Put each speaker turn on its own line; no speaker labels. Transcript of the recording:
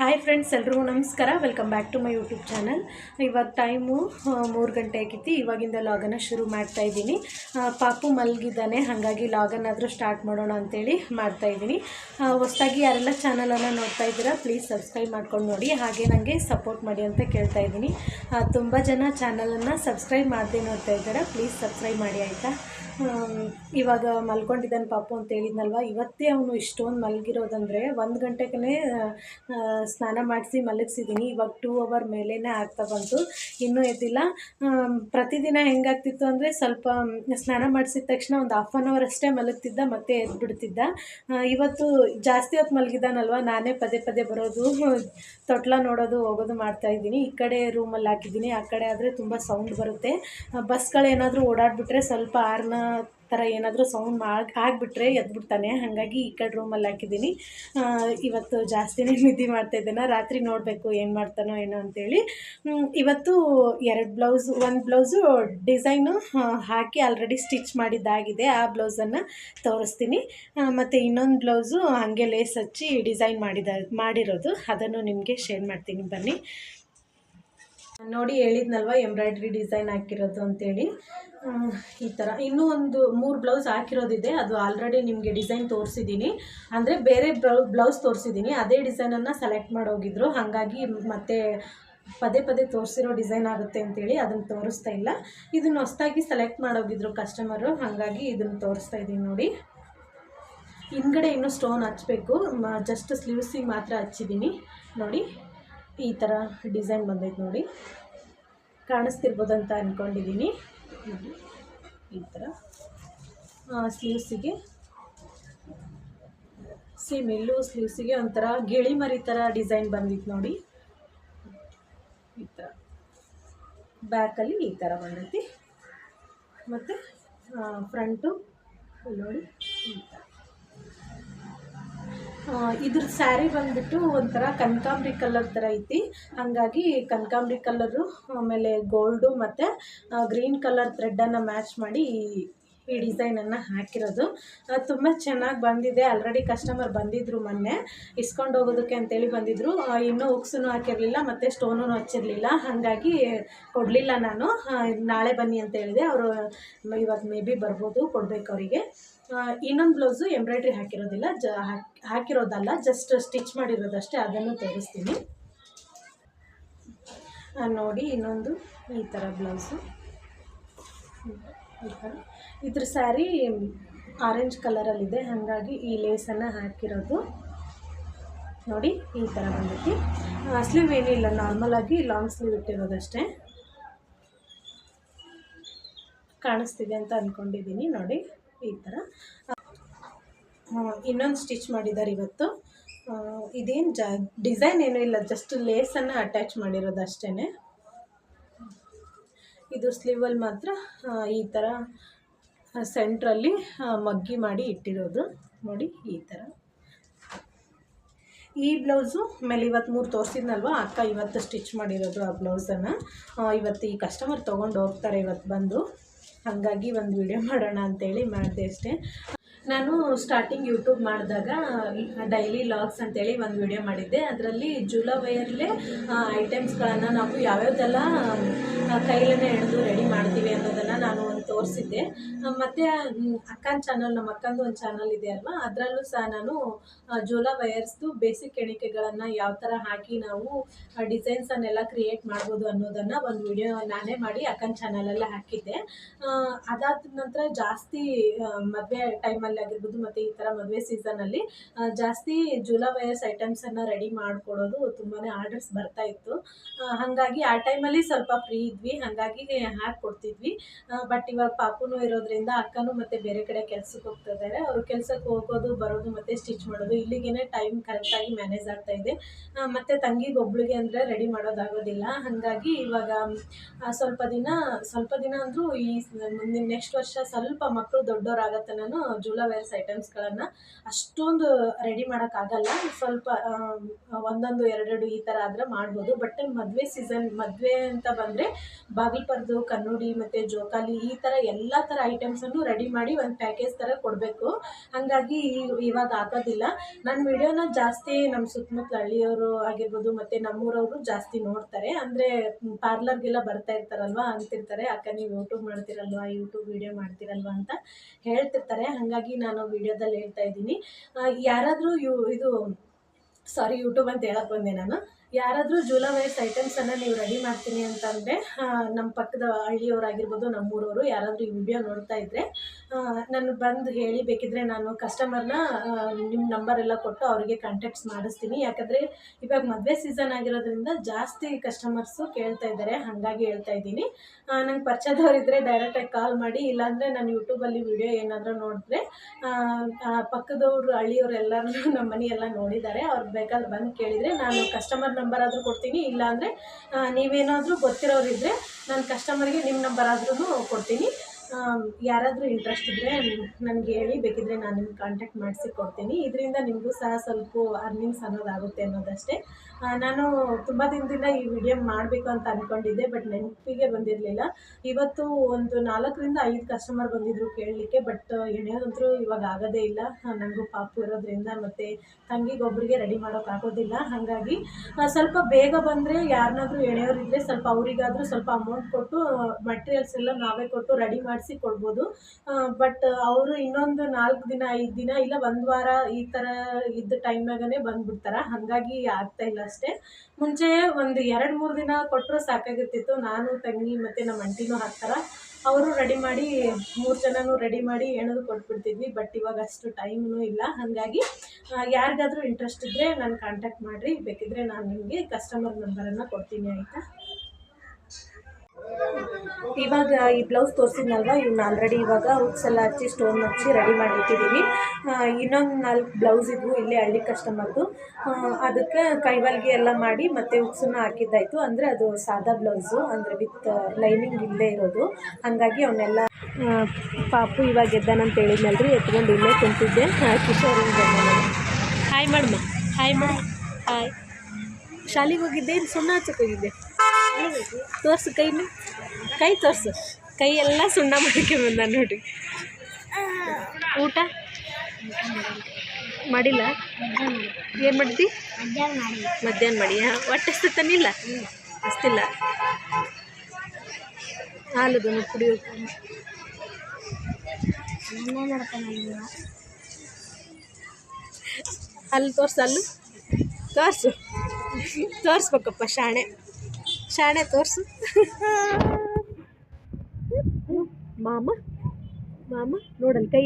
Hi friends ಎಲ್ರಿಗೂ ನಮಸ್ಕಾರ. Welcome back to my YouTube channel ಇವಾಗ ಟೈಮು ಮೂರು ಗಂಟೆ ಆಗಿತ್ತು. ಇವಾಗಿಂದ ಲಾಗನ್ನ ಶುರು ಮಾಡ್ತಾ ಇದ್ದೀನಿ. ಪಾಪು ಮಲಗಿದ್ದಾನೆ. ಹಾಗಾಗಿ ಲಾಗನ್ ಆದರೂ ಸ್ಟಾರ್ಟ್ ಮಾಡೋಣ ಅಂತೇಳಿ ಮಾಡ್ತಾ ಇದ್ದೀನಿ. ಹೊಸ್ದಾಗಿ ಯಾರೆಲ್ಲ ಚಾನಲನ್ನು ನೋಡ್ತಾ ಇದ್ದೀರಾ ಪ್ಲೀಸ್ ಸಬ್ಸ್ಕ್ರೈಬ್ ಮಾಡ್ಕೊಂಡು ನೋಡಿ. ಹಾಗೆ ನನಗೆ ಸಪೋರ್ಟ್ ಮಾಡಿ ಅಂತ ಕೇಳ್ತಾ ಇದ್ದೀನಿ. ತುಂಬ ಜನ ಚಾನಲನ್ನು ಸಬ್ಸ್ಕ್ರೈಬ್ ಮಾಡದೆ ನೋಡ್ತಾ ಇದ್ದಾರೆ ಪ್ಲೀಸ್ ಸಬ್ಸ್ಕ್ರೈಬ್ ಮಾಡಿ ಆಯಿತಾ? ಇವಾಗ ಮಲ್ಕೊಂಡಿದ್ದಾನೆ ಪಾಪು ಅಂತ ಹೇಳಿದ್ನಲ್ವ? ಇವತ್ತೇ ಅವನು ಇಷ್ಟೊಂದು ಮಲಗಿರೋದಂದರೆ ಒಂದು ಗಂಟೆಗೆ ಸ್ನಾನ ಮಾಡಿಸಿ ಮಲಗಿಸಿದ್ದೀನಿ. ಇವಾಗ ಟೂ ಅವರ್ ಮೇಲೇ ಆಗ್ತಾ ಬಂತು. ಇನ್ನೂ ಎದ್ದಿಲ್ಲ. ಪ್ರತಿದಿನ ಹೆಂಗಾಗ್ತಿತ್ತು ಅಂದರೆ ಸ್ವಲ್ಪ ಸ್ನಾನ ಮಾಡಿಸಿದ ತಕ್ಷಣ ಒಂದು ಹಾಫ್ ಆನ್ ಅವರ್ ಅಷ್ಟೇ ಮಲಗ್ತಿದ್ದ, ಮತ್ತೆ ಎದ್ಬಿಡ್ತಿದ್ದ. ಇವತ್ತು ಜಾಸ್ತಿ ಹೊತ್ತು ಮಲಗಿದ್ದಾನಲ್ವ? ನಾನೇ ಪದೇ ಪದೇ ಬರೋದು, ತೊಟ್ಲ ನೋಡೋದು, ಹೋಗೋದು ಮಾಡ್ತಾ ಇದ್ದೀನಿ. ಈ ಕಡೆ ರೂಮಲ್ಲಿ ಹಾಕಿದ್ದೀನಿ. ಆ ಕಡೆ ಆದರೆ ತುಂಬ ಸೌಂಡ್ ಬರುತ್ತೆ. ಬಸ್ಗಳೇನಾದರೂ ಓಡಾಡಿಬಿಟ್ರೆ ಸ್ವಲ್ಪ ಆರ್ನ ಥರ ಏನಾದರೂ ಸೌಂಡ್ ಮಾಡಿ ಆಗಿಬಿಟ್ರೆ ಎದ್ಬಿಡ್ತಾನೆ. ಹಾಗಾಗಿ ಈ ಕಡೆ ರೂಮಲ್ಲಿ ಹಾಕಿದ್ದೀನಿ. ಇವತ್ತು ಜಾಸ್ತಿನೇ ನಿದ್ದೆ ಮಾಡ್ತಾ ಇದ್ದೇನೆ? ರಾತ್ರಿ ನೋಡಬೇಕು ಏನು ಮಾಡ್ತಾನೋ ಏನೋ ಅಂತೇಳಿ. ಇವತ್ತು ಎರಡು ಬ್ಲೌಸ್ ಒಂದು ಬ್ಲೌಸು ಡಿಸೈನು ಹಾಕಿ ಆಲ್ರೆಡಿ ಸ್ಟಿಚ್ ಮಾಡಿದ್ದಾಗಿದೆ. ಆ ಬ್ಲೌಸನ್ನು ತೋರಿಸ್ತೀನಿ. ಮತ್ತು ಇನ್ನೊಂದು ಬ್ಲೌಸು ಹಾಗೆ ಲೇಸ್ ಹಚ್ಚಿ ಡಿಸೈನ್ ಮಾಡಿದ, ಮಾಡಿರೋದು. ಅದನ್ನು ನಿಮಗೆ ಶೇರ್ ಮಾಡ್ತೀನಿ. ಬನ್ನಿ. ನೋಡಿ ಹೇಳಿದ್ನಲ್ವ ಎಂಬ್ರಾಯ್ಡ್ರಿ ಡಿಸೈನ್ ಹಾಕಿರೋದು ಅಂತೇಳಿ. ಈ ಥರ ಇನ್ನೂ ಒಂದು ಮೂರು ಬ್ಲೌಸ್ ಹಾಕಿರೋದಿದೆ. ಅದು ಆಲ್ರೆಡಿ ನಿಮಗೆ ಡಿಸೈನ್ ತೋರಿಸಿದ್ದೀನಿ ಅಂದರೆ ಬೇರೆ ಬ್ಲೌ ಬ್ಲೌಸ್ ತೋರಿಸಿದ್ದೀನಿ ಅದೇ ಡಿಸೈನನ್ನು ಸೆಲೆಕ್ಟ್ ಮಾಡೋಗಿದ್ರು. ಹಾಗಾಗಿ ಮತ್ತೆ ಪದೇ ಪದೇ ತೋರಿಸಿರೋ ಡಿಸೈನ್ ಆಗುತ್ತೆ ಅಂತೇಳಿ ಅದನ್ನು ತೋರಿಸ್ತಾ ಇಲ್ಲ. ಇದನ್ನು ಹೊಸ್ದಾಗಿ ಸೆಲೆಕ್ಟ್ ಮಾಡೋಗಿದ್ರು ಕಸ್ಟಮರು ಹಾಗಾಗಿ ಇದನ್ನು ತೋರಿಸ್ತಾ ಇದ್ದೀನಿ ನೋಡಿ. ಹಿಂದ್ಗಡೆ ಇನ್ನೂ ಸ್ಟೋನ್ ಹಚ್ಚಬೇಕು ಜಸ್ಟ್ ಸ್ಲೀವ್ಸಿಗೆ ಮಾತ್ರ ಹಚ್ಚಿದ್ದೀನಿ ನೋಡಿ. ಈ ಥರ ಡಿಸೈನ್ ಬಂದೈತೆ ನೋಡಿ. ಕಾಣಿಸ್ತಿರ್ಬೋದಂತ ಅಂದ್ಕೊಂಡಿದ್ದೀನಿ ನೋಡಿ, ಈ ಥರ. ಸ್ಲೀವ್ಸಿಗೆ. ಸೇಮ್ ಎಲ್ಲೂ ಸ್ಲೀವ್ಸಿಗೆ ಒಂಥರ ಗಿಳಿ ಮರಿ ಥರ ಡಿಸೈನ್ ಬಂದಿತ್ತು ನೋಡಿ. ಈ ಥರ. ಬ್ಯಾಕಲ್ಲಿ ಈ ಥರ ಬಂದೈತಿ. ಮತ್ತು ಫ್ರಂಟು, ನೋಡಿ, ಈ ಥರ. ಇದ್ರ ಸ್ಯಾರಿ ಬಂದ್ಬಿಟ್ಟು ಒಂಥರ ಕನಕಾಂಬ್ರಿ ಕಲರ್ ಥರ ಐತಿ. ಹಾಗಾಗಿ ಕನಕಾಂಬ್ರಿ ಕಲರು ಆಮೇಲೆ ಗೋಲ್ಡು ಮತ್ತು ಗ್ರೀನ್ ಕಲರ್ ಥ್ರೆಡ್ಡನ್ನು ಮ್ಯಾಚ್ ಮಾಡಿ ಈ- ಡಿಸೈನನ್ನು ಹಾಕಿರೋದು. ತುಂಬ ಚೆನ್ನಾಗಿ ಬಂದಿದೆ. ಆಲ್ರೆಡಿ ಕಸ್ಟಮರ್ ಬಂದಿದ್ದರು ಮೊನ್ನೆ. ಇಸ್ಕೊಂಡು ಹೋಗೋದಕ್ಕೆ ಅಂತೇಳಿ ಬಂದಿದ್ದರು ಆ, ಇನ್ನೂ ಉಕ್ಸೂ ಹಾಕಿರಲಿಲ್ಲ ಮತ್ತು ಸ್ಟೋನು ಹಚ್ಚಿರಲಿಲ್ಲ. ಹಾಗಾಗಿ ಕೊಡಲಿಲ್ಲ ನಾನು. ನಾಳೆ ಬನ್ನಿ ಅಂತ ಹೇಳಿದೆ. ಅವರು ಇವತ್ತು ಮೇ ಬಿ ಬರ್ಬೋದು ಕೊಡಬೇಕು ಅವರಿಗೆ. ಇನ್ನೊಂದು ಬ್ಲೌಸು ಎಂಬ್ರಾಯ್ಡ್ರಿ ಹಾಕಿರೋದಿಲ್ಲ, ಜ, ಹಾಕಿ, ಹಾಕಿರೋದಲ್ಲ ಜಸ್ಟ್ ಸ್ಟಿಚ್ ಮಾಡಿರೋದಷ್ಟೇ, ಅದನ್ನು ತೋರಿಸ್ತೀನಿ. ನೋಡಿ, ಇನ್ನೊಂದು ಈ ಥರ ಬ್ಲೌಸು. ಈ ಥರ ಇದ್ರ ಸ್ಯಾರಿ ಆರೆಂಜ್ ಕಲರಲ್ಲಿದೆ ಹಾಗಾಗಿ ಈ ಲೇಸನ್ನು ಹಾಕಿರೋದು. ನೋಡಿ, ಈ ಥರ ಬಂದೈತಿ. ಸ್ಲೀವ್ ಏನಿಲ್ಲ ನಾರ್ಮಲಾಗಿ ಲಾಂಗ್ ಸ್ಲೀವ್ ಇಟ್ಟಿರೋದಷ್ಟೇ. ಕಾಣಿಸ್ತಿದೆ ಅಂತ ಅಂದ್ಕೊಂಡಿದ್ದೀನಿ ನೋಡಿ. ಈ ಥರ. ಇನ್ನೊಂದು ಸ್ಟಿಚ್ ಮಾಡಿದ್ದಾರೆ ಇವತ್ತು. ಇದೇನು ಜ, ಡಿಸೈನ್ ಏನೂ ಇಲ್ಲ, ಜಸ್ಟ್ ಲೇಸನ್ನು ಅಟ್ಯಾಚ್ ಮಾಡಿರೋದು ಅಷ್ಟೇ ಇದು ಸ್ಲೀವಲ್ಲಿ ಮಾತ್ರ ಈ ಥರ ಸೆಂಟ್ರಲ್ಲಿ ಮಗ್ಗಿ ಮಾಡಿ ಇಟ್ಟಿರೋದು. ನೋಡಿ, ಈ ಥರ. ಈ ಬ್ಲೌಸು ಮೇಲೆ ಇವತ್ತು ಮೂರು ತೋರಿಸಿದ್ನಲ್ವ? ಅಕ್ಕ ಇವತ್ತು ಸ್ಟಿಚ್ ಮಾಡಿರೋದು ಆ ಬ್ಲೌಸನ್ನು. ಇವತ್ತು ಈ ಕಸ್ಟಮರ್ ತೊಗೊಂಡು ಹೋಗ್ತಾರೆ ಇವತ್ತು ಬಂದು. ಹಾಗಾಗಿ ಒಂದು ವಿಡಿಯೋ ಮಾಡೋಣ ಅಂತೇಳಿ ಮಾಡಿದೆ ಅಷ್ಟೇ. ನಾನು ಸ್ಟಾರ್ಟಿಂಗ್ ಯೂಟ್ಯೂಬ್ ಮಾಡಿದಾಗ ಡೈಲಿ ಲಾಗ್ಸ್ ಅಂತೇಳಿ ಒಂದು ವಿಡಿಯೋ ಮಾಡಿದ್ದೆ. ಅದರಲ್ಲಿ ಜುಲವೈಯರ್ಲೇ ಐಟಮ್ಸ್ಗಳನ್ನು ನಾವು ಯಾವ್ಯಾವ್ದೆಲ್ಲ ಕೈಲೇ ಹಿಡಿದು ರೆಡಿ ಮಾಡ್ತೀವಿ ಅನ್ನೋದನ್ನು ನಾನು ತೋರಿಸಿದ್ದೆ. ಮತ್ತು ಅಕ್ಕನ ಚಾನಲ್ ನಮ್ಮ ಅಕ್ಕಂದು ಒಂದು ಚಾನಲ್ ಇದೆ ಅಲ್ವಾ? ಅದರಲ್ಲೂ ಸಹ ನಾನು ಜೋಲಾ ವಯರ್ಸ್ದು ಬೇಸಿಕ್ ಎಣಿಕೆಗಳನ್ನು ಯಾವ ಥರ ಹಾಕಿ ನಾವು ಡಿಸೈನ್ಸನ್ನೆಲ್ಲ ಕ್ರಿಯೇಟ್ ಮಾಡ್ಬೋದು ಅನ್ನೋದನ್ನು ಒಂದು ವಿಡಿಯೋ ನಾನೇ ಮಾಡಿ ಅಕ್ಕನ ಚಾನಲಲ್ಲೇ ಹಾಕಿದ್ದೆ. ಅದಾದ ನಂತರ ಜಾಸ್ತಿ ಮದುವೆ ಟೈಮಲ್ಲಿ ಆಗಿರ್ಬೋದು ಮತ್ತು ಈ ಥರ ಮದುವೆ ಸೀಸನಲ್ಲಿ ಜಾಸ್ತಿ ಜೂಲಾ ವಯರ್ಸ್ ಐಟಮ್ಸನ್ನು ರೆಡಿ ಮಾಡಿಕೊಡೋದು ತುಂಬಾ ಆರ್ಡರ್ಸ್ ಬರ್ತಾ ಇತ್ತು. ಹಾಗಾಗಿ ಆ ಟೈಮಲ್ಲಿ ಸ್ವಲ್ಪ ಫ್ರೀ ಇದ್ವಿ. ಹಾಗಾಗಿ ಹಾಕ್ಕೊಡ್ತಿದ್ವಿ. ಬಟ್ ಇವಾಗ ಪಾಪುನು ಇರೋದ್ರಿಂದ ಅಕ್ಕನೂ ಮತ್ತೆ ಬೇರೆ ಕಡೆ ಕೆಲ್ಸಕ್ಕೆ ಹೋಗ್ತಾ ಇದ್ದಾರೆ ಅವರು ಕೆಲ್ಸಕ್ಕೆ ಹೋಗೋದು, ಬರೋದು ಮತ್ತೆ ಸ್ಟಿಚ್ ಮಾಡೋದು. ಇಲ್ಲಿಗೇನೆ ಟೈಮ್ ಕರೆಕ್ಟಾಗಿ ಮ್ಯಾನೇಜ್ ಆಗ್ತಾ ಇದೆ. ಮತ್ತೆ ತಂಗಿಗೆ ಒಬ್ಳಿಗೆ ಅಂದರೆ ರೆಡಿ ಮಾಡೋದಾಗೋದಿಲ್ಲ. ಹಾಗಾಗಿ ಇವಾಗ ಸ್ವಲ್ಪ ದಿನ ಸ್ವಲ್ಪ ದಿನ ಅಂದರೂ ಈ ಮುಂದಿನ ನೆಕ್ಸ್ಟ್ ವರ್ಷ ಸ್ವಲ್ಪ ಮಕ್ಕಳು ಜೂಲಾ ವೇರ್ಸ್ ಐಟಮ್ಸ್ಗಳನ್ನು ಅಷ್ಟೊಂದು ರೆಡಿ ಮಾಡೋಕ್ಕಾಗಲ್ಲ ಸ್ವಲ್ಪ ಒಂದೊಂದು, ಎರಡೆರಡು ಈ ಥರ ಆದರೆ ಮಾಡ್ಬೋದು. ಬಟ್ ಮದುವೆ ಸೀಸನ್ ಮದುವೆ ಅಂತ ಬಂದರೆ ಬಾಗಿಲ್ಪರ್ದು, ಕನ್ನಡಿ ಮತ್ತು ಜೋಕಾಲಿ ಈ ಥರ ಎಲ್ಲ ಥರ ಐಟಮ್ಸನ್ನು ರೆಡಿ ಮಾಡಿ ಒಂದು ಪ್ಯಾಕೇಜ್ ಥರ ಕೊಡಬೇಕು. ಹಾಗಾಗಿ ಇವಾಗ ಆಗೋದಿಲ್ಲ. ನನ್ನ ವಿಡಿಯೋನ ಜಾಸ್ತಿ ನಮ್ಮ ಸುತ್ತಮುತ್ತಲ ಹಳ್ಳಿಯವರು ಆಗಿರ್ಬೋದು ಮತ್ತು ನಮ್ಮೂರವರು ಜಾಸ್ತಿ ನೋಡ್ತಾರೆ. ಅಂದರೆ ಪಾರ್ಲರ್ಗೆಲ್ಲ ಬರ್ತಾ ಇರ್ತಾರಲ್ವ ಅಂತಿರ್ತಾರೆ. ಅಕ್ಕ ನೀವು ಯೂಟ್ಯೂಬ್ ಮಾಡ್ತಿರಲ್ವಾ ಯೂಟ್ಯೂಬ್ ವಿಡಿಯೋ ಮಾಡ್ತಿರಲ್ವಾ ಅಂತ ಹೇಳ್ತಿರ್ತಾರೆ. ಹಾಗಾಗಿ ನಾನು ವಿಡಿಯೋದಲ್ಲಿ ಹೇಳ್ತಾ ಇದ್ದೀನಿ. ಯಾರಾದರೂ ಯು ಇದು ಸಾರಿ ಯೂಟ್ಯೂಬ್ ಅಂತ ಹೇಳಕ್ ಬಂದೆ ನಾನು. ಯಾರಾದರೂ ಜೂಲ ವೈಸ್ ಐಟಮ್ಸನ್ನು ನೀವು ರೆಡಿ ಮಾಡ್ತೀನಿ ಅಂತಂದರೆ ನಮ್ಮ ಪಕ್ಕದ ಹಳ್ಳಿಯವರಾಗಿರ್ಬೋದು, ನಮ್ಮೂರವರು ಯಾರಾದರೂ ಈ ವಿಡಿಯೋ ನೋಡ್ತಾ ಇದ್ದರೆ ನಾನು ಬಂದು ಹೇಳಿ ಬೇಕಿದ್ರೆ ನಾನು ಕಸ್ಟಮರ್ನ ನಿಮ್ಮ ನಂಬರ್ ಎಲ್ಲ ಕೊಟ್ಟು ಅವರಿಗೆ ಕಾಂಟ್ಯಾಕ್ಟ್ಸ್ ಮಾಡಿಸ್ತೀನಿ. ಯಾಕಂದರೆ ಇವಾಗ ಮದುವೆ ಸೀಸನ್ ಆಗಿರೋದ್ರಿಂದ ಜಾಸ್ತಿ ಕಸ್ಟಮರ್ಸು ಕೇಳ್ತಾ ಇದ್ದಾರೆ, ಹಾಗಾಗಿ ಹೇಳ್ತಾ ಇದ್ದೀನಿ. ನಂಗೆ ಪರಿಚಯದವರಿದ್ದರೆ ಡೈರೆಕ್ಟಾಗಿ ಕಾಲ್ ಮಾಡಿ, ಇಲ್ಲಾಂದರೆ ನಾನು ಯೂಟ್ಯೂಬಲ್ಲಿ ವಿಡಿಯೋ ಏನಾದರೂ ನೋಡಿದ್ರೆ ಪಕ್ಕದವರು ಹಳ್ಳಿಯವ್ರು ಎಲ್ಲರೂ ನಮ್ಮ ಮನೆಯೆಲ್ಲ ನೋಡಿದ್ದಾರೆ. ಅವ್ರು ಬೇಕಾದ್ರೆ ಬಂದು ಕೇಳಿದರೆ ನಾನು ಕಸ್ಟಮರ್ ನಂಬರ್ ಆದರೂ ಕೊಡ್ತೀನಿ ಇಲ್ಲಾಂದರೆ ನೀವೇನಾದರೂ ಗೊತ್ತಿರೋರಿದ್ದರೆ ನಾನು ಕಸ್ಟಮರ್ಗೆ ನಿಮ್ಮ ನಂಬರ್ ಆದ್ರೂ ಕೊಡ್ತೀನಿ. ಯಾರಾದರೂ ಇಂಟ್ರೆಸ್ಟ್ ಇದ್ದರೆ ನನಗೆ ಹೇಳಿ, ಬೇಕಿದ್ರೆ ನಾನು ನಿಮ್ಗೆ ಕಾಂಟ್ಯಾಕ್ಟ್ ಮಾಡಿಸಿ ಕೊಡ್ತೀನಿ. ಇದರಿಂದ ನಿಮಗೂ ಸಹ ಸ್ವಲ್ಪ ಅರ್ನಿಂಗ್ಸ್ ಅನ್ನೋದಾಗುತ್ತೆ ಅನ್ನೋದಷ್ಟೇ. ನಾನು ತುಂಬ ದಿನದಿಂದ ಈ ವಿಡಿಯೋ ಮಾಡಬೇಕು ಅಂತ ಅಂದ್ಕೊಂಡಿದ್ದೆ ಬಟ್ ನೆನಪಿಗೆ ಬಂದಿರಲಿಲ್ಲ. ಇವತ್ತು ಒಂದು ನಾಲ್ಕರಿಂದ ಐದು ಕಸ್ಟಮರ್ ಬಂದಿದ್ದರು ಕೇಳಲಿಕ್ಕೆ ಬಟ್ ಎಣೆಯೋದಂತರೂ ಇವಾಗ ಆಗೋದೇ ಇಲ್ಲ. ನನಗೂ ಪಾಪು ಇರೋದ್ರಿಂದ ಮತ್ತು ತಂಗಿಗೊಬ್ಬರಿಗೆ ರೆಡಿ ಮಾಡೋಕ್ಕಾಗೋದಿಲ್ಲ ಹಾಗಾಗಿ ಸ್ವಲ್ಪ ಬೇಗ ಬಂದರೆ ಯಾರನ್ನಾದರೂ ಎಣೆಯೋರಿದ್ದರೆ ಸ್ವಲ್ಪ ಅವರಿಗಾದರೂ ಸ್ವಲ್ಪ ಅಮೌಂಟ್ ಕೊಟ್ಟು ಮಟೀರಿಯಲ್ಸ್ ಎಲ್ಲ ನಾವೇ ಕೊಟ್ಟು ರೆಡಿ ಮಾಡಿಸಿ ಕೊಡ್ಬೋದು ಬಟ್ ಅವರು ಇನ್ನೊಂದು ನಾಲ್ಕು ದಿನ, ಐದು ದಿನ ಇಲ್ಲ ಒಂದು ವಾರ ಈ ಥರ ಇದ್ದ ಟೈಮ್ನಾಗೇ ಬಂದುಬಿಡ್ತಾರೆ. ಹಾಗಾಗಿ ಆಗ್ತಾ ಇಲ್ಲ ಅಷ್ಟೇ. ಮುಂಚೆ ಒಂದು ಎರಡು ಮೂರು ದಿನ ಕೊಟ್ಟರು ಸಾಕಾಗಿರ್ತಿತ್ತು. ನಾನು, ತಂಗಿ ಮತ್ತು ನಮ್ಮ ಅಂಟಿನೂ ಹಾಕ್ತಾರೆ. ಅವರು ರೆಡಿ ಮಾಡಿ ಮೂರು ಜನನೂ ರೆಡಿ ಮಾಡಿ ಎಣೆದು ಕೊಟ್ಬಿಡ್ತಿದ್ವಿ ಬಟ್ ಇವಾಗ ಅಷ್ಟು ಟೈಮ್ನೂ ಇಲ್ಲ. ಹಾಗಾಗಿ ಯಾರಿಗಾದರೂ ಇಂಟ್ರೆಸ್ಟ್ ಇದ್ದರೆ ನಾನು ಕಾಂಟ್ಯಾಕ್ಟ್ ಮಾಡಿರಿ. ಬೇಕಿದ್ರೆ ನಾನು ನಿಮಗೆ ಕಸ್ಟಮರ್ ನಂಬರನ್ನು ಕೊಡ್ತೀನಿ, ಆಯಿತಾ? ಇವಾಗ ಈ ಬ್ಲೌಸ್ ತೋರಿಸಿದ್ನಲ್ವ? ಇವ್ನ ಆಲ್ರೆಡಿ ಇವಾಗ ಎಲ್ಲ ಹಚ್ಚಿ ಸ್ಟೋನ್ ಹಚ್ಚಿ ರೆಡಿ ಮಾಡಿಟ್ಟಿದ್ದೀನಿ ಇನ್ನೊಂದು ನಾಲ್ಕು ಬ್ಲೌಸ್ ಇದ್ವು ಇಲ್ಲೇ ಹಳ್ಳಿ ಕಸ್ಟಮರ್ದು ಅದಕ್ಕೆ ಕೈವಲ್ಗೆ ಎಲ್ಲ ಮಾಡಿ ಮತ್ತೆ ಹುಕ್ಸನ್ನ ಹಾಕಿದ್ದಾಯಿತು. ಅಂದರೆ ಅದು ಸಾದಾ ಬ್ಲೌಸು ಅಂದರೆ ವಿತ್ ಲೈನಿಂಗ್ ಇಲ್ಲದೆ ಇರೋದು. ಹಾಗಾಗಿ ಅವನ್ನೆಲ್ಲ ಪಾಪು ಇವಾಗ ಎದ್ದಾನಂತ ಹೇಳಿದ್ನಲ್ರಿ ಎತ್ಕೊಂಡು ಇಲ್ಲೇ ಕುಂತಿದ್ದೆ. ಕಿಶೋರ್ ಹಾಯ್ ಮಾಡಮ್ಮ ಹಾಯ್ ಮಾಡ ಹಾಯ್ ಶಾಲೆಗೆ ಹೋಗಿದ್ದೆ ಇಲ್ಲಿ ಸುಣ್ಣ ಹಚ್ಚಕ್ಕೆ ಹೋಗಿದ್ದೆ. ತೋರ್ಸು ಕೈನ ಕೈ ತೋರ್ಸು. ಕೈ ಎಲ್ಲ ಸುಣ್ಣ ಮಾಡಕ್ಕೆ ಬಂದ ನೋಡಿ ಊಟ? ಮಾಡಿಲ್ಲ? ಏನು ಮಾಡಿದ್ದಿ? ಮಧ್ಯಾಹ್ನ ಮಾಡಿ ಹಾಂ ಹೊಟ್ಟೆ ಹಸ್ತನಿಲ್ಲ ಅಸ್ತಿಲ್ಲ ಹಾಲದು ಕುಡಿಯೋಕೆ. ಅಲ್ಲಿ ತೋರ್ಸು ಅಲ್ಲು ತೋರ್ಸು. ತೋರಿಸ್ಬೇಕಪ್ಪ ಶಾಣೆ. ಶಾಣೆ ತೋರಿಸು. ಮಾಮ ಮಾಮ ನೋಡಲ್ ಕೈ.